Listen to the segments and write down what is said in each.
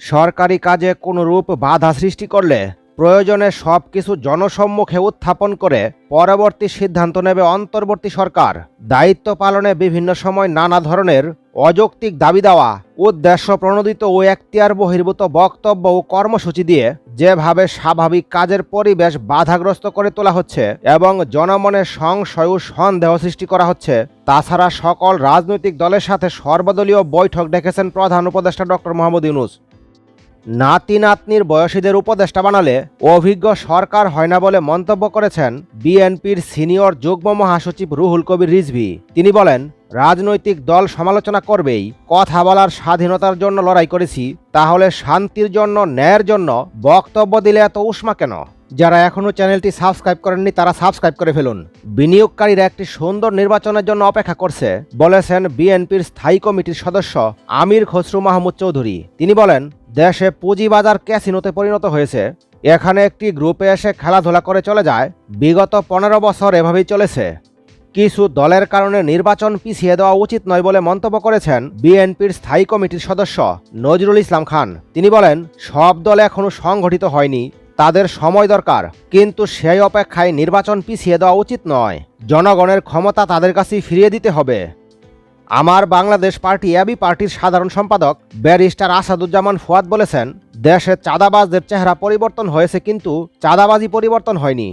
সরকারি কাজে কোনরূপ বাধা সৃষ্টি করলে প্রয়োজনে সব কিছু জনসম্মুখে উত্থাপন করে পরবর্তী সিদ্ধান্ত নেবে অন্তর্বর্তী সরকার। দায়িত্ব পালনে বিভিন্ন সময় নানা ধরনের অযৌক্তিক দাবি দেওয়া, উদ্দেশ্য প্রণোদিত ও এখতিয়ার বহির্ভূত বক্তব্য ও কর্মসূচি দিয়ে যেভাবে স্বাভাবিক কাজের পরিবেশ বাধাগ্রস্ত করে তোলা হচ্ছে এবং জনমনে সংশয় ও সন্দেহ সৃষ্টি করা হচ্ছে, তাছাড়া সকল রাজনৈতিক দলের সাথে সর্বদলীয় বৈঠক ডেকেছেন প্রধান উপদেষ্টা ডক্টর মোহাম্মদ ইউনুস। নাতি নাতনির বয়সীদের উপদেষ্টা বানালে অভিজ্ঞ সরকার হয় না বলে মন্তব্য করেছেন বিএনপির সিনিয়র যুগ্ম মহাসচিব রুহুল কবির রিজভি। তিনি বলেন, রাজনৈতিক দল সমালোচনা করবেই, কথা বলার স্বাধীনতার জন্য লড়াই করেছি, তাহলে শান্তির জন্য, ন্যায়ের জন্য বক্তব্য দিলে এত উষ্মা কেন? যারা এখনও চ্যানেলটি সাবস্ক্রাইব করেননি, তারা সাবস্ক্রাইব করে ফেলুন। বিনিয়োগকারীরা একটি সুন্দর নির্বাচনের জন্য অপেক্ষা করছে, বলেছেন বিএনপির স্থায়ী কমিটির সদস্য আমির খসরু মাহমুদ চৌধুরী। তিনি বলেন, দেশে পুঁজিবাজার ক্যাসিনোতে পরিণত হয়েছে। এখানে একটি গ্রুপে এসে খেলাধুলা করে চলে যায়। বিগত পনেরো বছর এভাবেই চলেছে। কিছু দলের কারণে নির্বাচন পিছিয়ে দেওয়া উচিত নয় বলে মন্তব্য করেছেন বিএনপির স্থায়ী কমিটির সদস্য নজরুল ইসলাম খান। তিনি বলেন, সব দল এখনও সংগঠিত হয়নি। তাদের সময় দরকার, কিন্তু সেই অপেক্ষায় নির্বাচন পিছিয়ে দেওয়া উচিত নয়। জনগণের ক্ষমতা তাদের কাছেই ফিরিয়ে দিতে হবে। আমার বাংলাদেশ পার্টি এবি পার্টির সাধারণ সম্পাদক ব্যারিস্টার আসাদুজ্জামান ফুয়াদ বলেছেন, দেশে চাঁদাবাজদের চেহারা পরিবর্তন হয়েছে, কিন্তু চাঁদাবাজি পরিবর্তন হয়নি।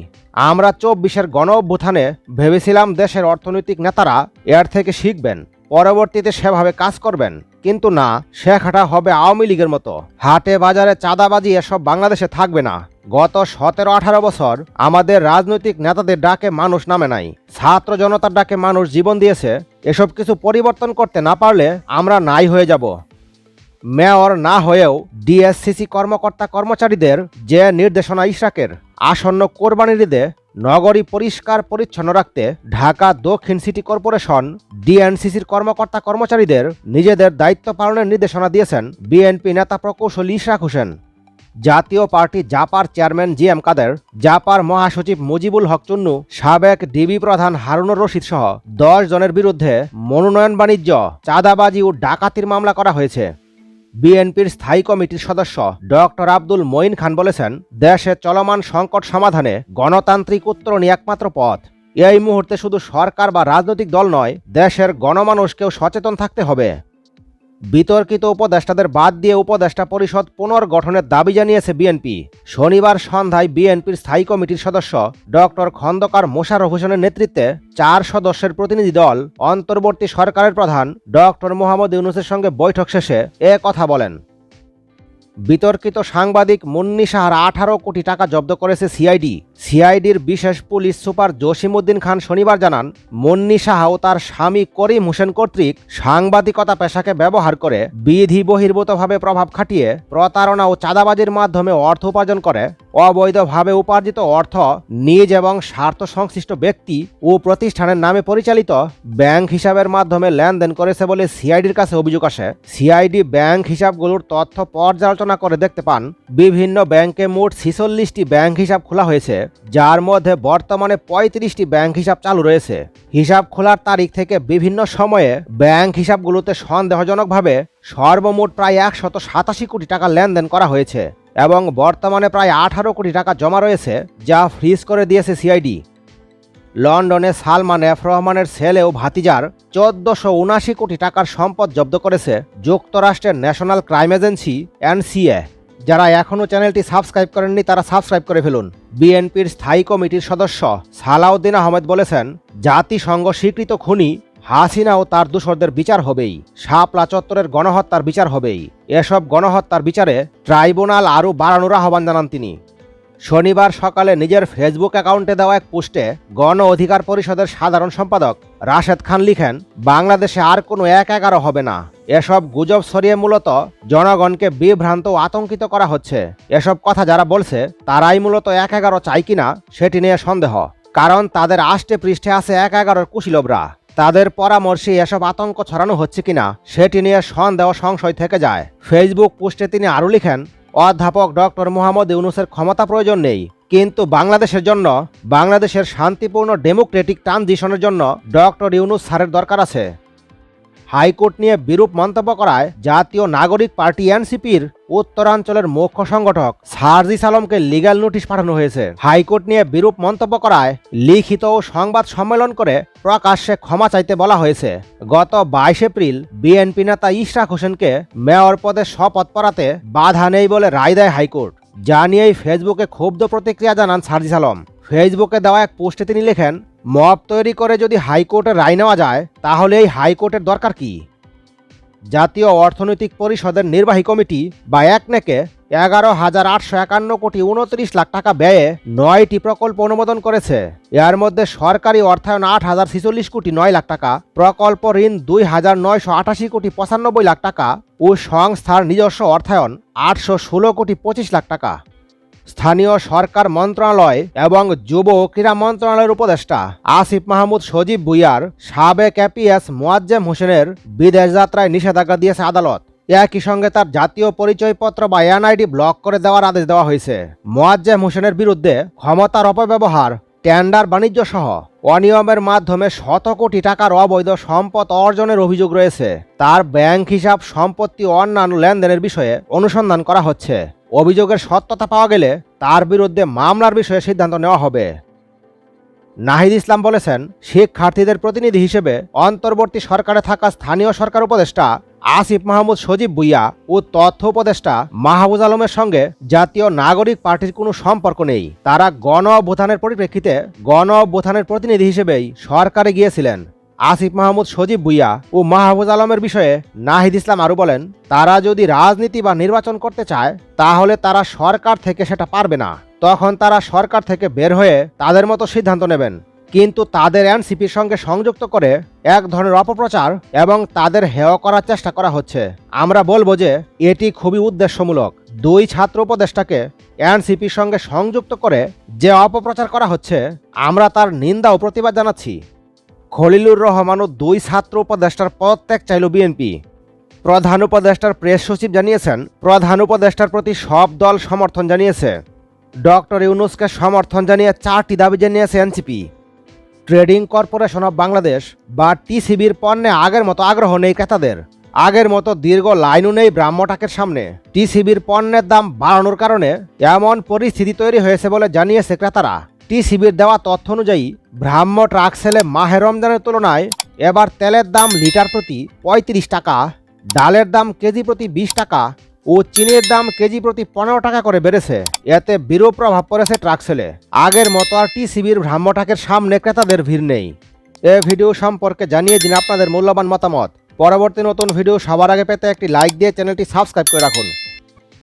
আমরা চব্বিশের গণ অভ্যুত্থানে ভেবেছিলাম দেশের অর্থনৈতিক নেতারা এর থেকে শিখবেন, পরবর্তীতে সেভাবে কাজ করবেন। কিন্তু না, শেখাটা হবে আওয়ামী লীগের মতো। হাটে বাজারে চাঁদাবাজি এসব বাংলাদেশে থাকবে না। গত সতেরো আঠারো বছর আমাদের রাজনৈতিক নেতাদের ডাকে মানুষ নামে নাই। ছাত্র জনতার ডাকে মানুষ জীবন দিয়েছে। এসব কিছু পরিবর্তন করতে না পারলে আমরা নাই হয়ে যাব। মেয়র না হয়েও ডিএসসিসি কর্মকর্তা কর্মচারীদের যে নির্দেশনা ইশরাকের আসন্ন কোরবানির ঈদে নগরী পরিষ্কার পরিচ্ছন্ন রাখতে ঢাকা দক্ষিণ সিটি কর্পোরেশন ডিএনসিসির কর্মকর্তা কর্মচারীদের নিজেদের দায়িত্ব পালনের নির্দেশনা দিয়েছেন বিএনপি নেতা প্রকৌশলী ইশরাক হোসেন। জাতীয় পার্টি জাপার চেয়ারম্যান জি এম কাদের, জাপার মহাসচিব মুজিবুল হক চুন্নু, সাবেক ডিবি প্রধান হারুনুর রশিদ সহ দশ জনের বিরুদ্ধে মনোনয়ন বাণিজ্য, চাঁদাবাজি ও ডাকাতির মামলা করা হয়েছে। বিএনপির স্থায়ী কমিটির সদস্য ডক্টর আব্দুল মঈন খান বলেছেন, দেশে চলমান সংকট সমাধানে গণতান্ত্রিক উত্তরণই একমাত্র পথ। এই মুহূর্তে শুধু সরকার বা রাজনৈতিক দল নয়, দেশের গণমানুষকেও সচেতন থাকতে হবে। বিতর্কিত উপদেষ্টাদের বাদ দিয়ে উপদেষ্টা পরিষদ পুনর্গঠনের দাবি জানিয়েছে বিএনপি। শনিবার সন্ধ্যায় বিএনপির স্থায়ী কমিটির সদস্য ডক্টর খন্দকার মোশারফ হোসেনের নেতৃত্বে চার সদস্যের প্রতিনিধি দল, অন্তর্বর্তী সরকারের প্রধান ডক্টর মোহাম্মদ ইউনুসের সঙ্গে বৈঠক শেষে এ কথা বলেন। বিতর্কিত সাংবাদিক মুন্নি সাহার আঠারো কোটি টাকা জব্দ করেছে সিআইডি। সিআইডির বিশেষ পুলিশ সুপার জসিমউদ্দিন খান শনিবার জানান, মুন্নি সাহা ও তার স্বামী করিম হোসেন কর্তৃক সাংবাদিকতা পেশাকে ব্যবহার করে বিধি বহির্ভূতভাবে প্রভাব খাটিয়ে প্রতারণা ও চাঁদাবাজির মাধ্যমে অর্থ উপার্জন করে। অবৈধভাবে উপার্জিত অর্থ নিজ এবং স্বার্থ সংশ্লিষ্ট ব্যক্তি ও প্রতিষ্ঠানের নামে পরিচালিত ব্যাংক হিসাবের মাধ্যমে লেনদেন করেছে বলে সিআইডির কাছে অভিযোগ আসে। সিআইডি ব্যাংক হিসাবগুলোর তথ্য পর্যালোচনা করে দেখতে পান, বিভিন্ন ব্যাংকে মোট ছিচল্লিশটি ব্যাংক হিসাব খোলা হয়েছে, যার মধ্যে বর্তমানে পঁয়ত্রিশটি ব্যাংক হিসাব চালু রয়েছে। হিসাব খোলার তারিখ থেকে বিভিন্ন সময়ে ব্যাংক হিসাবগুলোতে সন্দেহজনকভাবে সর্বমোট প্রায় একশত সাতাশি কোটি টাকা লেনদেন করা হয়েছে। এবং বর্তমানে প্রায় আঠারো কোটি টাকা জমা রয়েছে, যা ফ্রিজ করে দিয়েছে সিআইডি। লন্ডনে সালমান এফ রহমানের ছেলে ও ভাতিজার চোদ্দশো উনাশি কোটি টাকার সম্পদ জব্দ করেছে যুক্তরাষ্ট্রের ন্যাশনাল ক্রাইম এজেন্সি, এনসিএ। যারা এখনও চ্যানেলটি সাবস্ক্রাইব করেননি, তারা সাবস্ক্রাইব করে ফেলুন। বিএনপির স্থায়ী কমিটির সদস্য সালাউদ্দিন আহমেদ বলেছেন, জাতিসংঘ স্বীকৃত খুনি হাসিনা ও তার দূষরদের বিচার হবেই। শাপলা চত্বরের গণহত্যার বিচার হবেই। এসব গণহত্যার বিচারে ট্রাইব্যুনাল আরও বাড়ানোর আহ্বান জানান তিনি। শনিবার সকালে নিজের ফেসবুক অ্যাকাউন্টে দেওয়া এক পোস্টে গণ অধিকার পরিষদের সাধারণ সম্পাদক রাশেদ খান লিখেন, বাংলাদেশে আর কোনো এক এগারো হবে না। এসব গুজব ছড়িয়ে মূলত জনগণকে বিভ্রান্ত ও আতঙ্কিত করা হচ্ছে। এসব কথা যারা বলছে, তারাই মূলত এক এগারো চাই কিনা, সেটি নিয়ে সন্দেহ। কারণ তাদের আষ্টে পৃষ্ঠে আছে এক এগারোর কুশীলবরা। তাদের পরামর্শে এসব আতঙ্ক ছড়ানো হচ্ছে কিনা সেটি নিয়ে সন্দেহ সংশয় থেকে যায়। ফেসবুক পোস্টে তিনি আরও লিখেন, অধ্যাপক ডক্টর মোহাম্মদ ইউনুসের ক্ষমতা প্রয়োজন নেই, কিন্তু বাংলাদেশের জন্য, বাংলাদেশের শান্তিপূর্ণ ডেমোক্রেটিক ট্রানজিশনের জন্য ডক্টর ইউনুস স্যারের দরকার আছে। হাইকোর্ট নিয়ে বিরূপ মন্তব্য করায় জাতীয় নাগরিক পার্টি এনসিপির উত্তরাঞ্চলের মুখ্য সংগঠক সার্জিস আলমকে লিগ্যাল নোটিশ পাঠানো হয়েছে। হাইকোর্ট নিয়ে বিরূপ মন্তব্য করায় লিখিত ও সংবাদ সম্মেলন করে প্রকাশ্যে ক্ষমা চাইতে বলা হয়েছে। গত বাইশ এপ্রিল বিএনপি নেতা ইশরাক হোসেনকে মেয়র পদে শপথ পড়াতে বাধা নেই বলে রায় দেয় হাইকোর্ট। যা নিয়েই ফেসবুকে ক্ষুব্ধ প্রতিক্রিয়া জানান সার্জিস আলম ফেসবুকে দেওয়া এক পোস্টে তিনি লেখেন, মব তৈরি করে যদি হাইকোর্টে রায় নেওয়া যায়, তাহলে এই হাইকোর্টের দরকার কি? জাতীয় অর্থনৈতিক পরিষদের নির্বাহী কমিটি বা একনেকে এগারো হাজার আটশো একান্ন কোটি উনত্রিশ লাখ টাকা ব্যয়ে নয়টি প্রকল্প অনুমোদন করেছে। এর মধ্যে সরকারি অর্থায়ন আট হাজার ছিচল্লিশ কোটি নয় লাখ টাকা, প্রকল্প ঋণ দুই হাজার নয়শো আঠাশি কোটি পঁচানব্বই লাখ টাকা ও সংস্থার নিজস্ব অর্থায়ন আটশো ষোলো কোটি পঁচিশ লাখ টাকা। স্থানীয় সরকার মন্ত্রণালয় এবং যুব ক্রীড়া মন্ত্রণালয়ের উপদেষ্টা আসিফ মাহমুদ সজীব বুইয়ার সাবেক এপিএস মোয়াজ্জেম হোসেনের বিদেশ যাত্রায় নিষেধাজ্ঞা দিয়েছে আদালত। একই সঙ্গে তার জাতীয় পরিচয়পত্র বা এনআইডি ব্লক করে দেওয়ার আদেশ দেওয়া হয়েছে। মোয়াজ্জেম হোসেনের বিরুদ্ধে ক্ষমতার অপব্যবহার, টেন্ডার বাণিজ্য সহ অনিয়মের মাধ্যমে শত কোটি টাকার অবৈধ সম্পদ অর্জনের অভিযোগ রয়েছে। তার ব্যাংক হিসাব সম্পত্তি অন্যান্য লেনদেনের বিষয়ে অনুসন্ধান করা হচ্ছে। অভিযোগের সত্যতা পাওয়া গেলে তার বিরুদ্ধে মামলার বিষয়ে সিদ্ধান্ত নেওয়া হবে। নাহিদ ইসলাম বলেছেন শিক্ষার্থীদের প্রতিনিধি হিসেবে অন্তর্বর্তী সরকারে থাকা স্থানীয় সরকার উপদেষ্টা আসিফ মাহমুদ সজীব বুইয়া ও তথ্য উপদেষ্টা মাহবুজ আলমের সঙ্গে জাতীয় নাগরিক পার্টির কোনো সম্পর্ক নেই। তারা গণ অভ্যুত্থানের পরিপ্রেক্ষিতে গণ অভ্যুত্থানের প্রতিনিধি হিসেবেই সরকারে গিয়েছিলেন। আসিফ মাহমুদ সজীব ভুইয়া ও মাহবুজ আলমের বিষয়ে নাহিদ ইসলাম আরও বলেন, তারা যদি রাজনীতি বা নির্বাচন করতে চায়, তাহলে তারা সরকার থেকে সেটা পারবে না। তখন তারা সরকার থেকে বের হয়ে তাদের মতো সিদ্ধান্ত নেবেন। কিন্তু তাদের এনসিপির সঙ্গে সংযুক্ত করে এক ধরনের অপপ্রচার এবং তাদের হেয় করার চেষ্টা করা হচ্ছে। আমরা বলব যে এটি খুবই উদ্দেশ্যমূলক। দুই ছাত্র উপদেষ্টাকে এনসিপির সঙ্গে সংযুক্ত করে যে অপপ্রচার করা হচ্ছে, আমরা তার নিন্দা ও প্রতিবাদ জানাচ্ছি। খলিলুর রহমান ও দুই ছাত্র উপদেষ্টার পদত্যাগ চাইল বিএনপি। প্রধান উপদেষ্টার প্রেস সচিব জানিয়েছেন, প্রধান উপদেষ্টার প্রতি সব দল সমর্থন জানিয়েছে। ডক্টর ইউনুসকে সমর্থন জানিয়ে চারটি দাবি জানিয়েছে NCP. Trading corporation of Bangladesh বা টিসিবির পণ্যে আগের মতো আগ্রহ নেই ক্রেতাদের। আগের মতো দীর্ঘ লাইনও নেই ব্রাহ্মটাকের সামনে। টিসিবির পণ্যের দাম বাড়ানোর কারণে এমন পরিস্থিতি তৈরি হয়েছে বলে জানিয়েছে ক্রেতারা। টিসিবির দেওয়া তথ্য অনুযায়ী, ব্রাহ্ম ট্রাক সেলে মাহে রমজানের তুলনায় এবার তেলের দাম লিটার প্রতি পঁয়ত্রিশ টাকা, ডালের দাম কেজি প্রতি বিশ টাকা ও চিনির দাম কেজি প্রতি পনেরো টাকা করে বেড়েছে। এতে বিরূপ প্রভাব পড়েছে ট্রাক সেলে। আগের মতো আর টিসিবির ব্রাহ্মটাকের সামনে ক্রেতাদের ভিড় নেই। এ ভিডিও সম্পর্কে জানিয়ে দিন আপনাদের মূল্যবান মতামত। পরবর্তী নতুন ভিডিও সবার আগে পেতে একটি লাইক দিয়ে চ্যানেলটি সাবস্ক্রাইব করে রাখুন।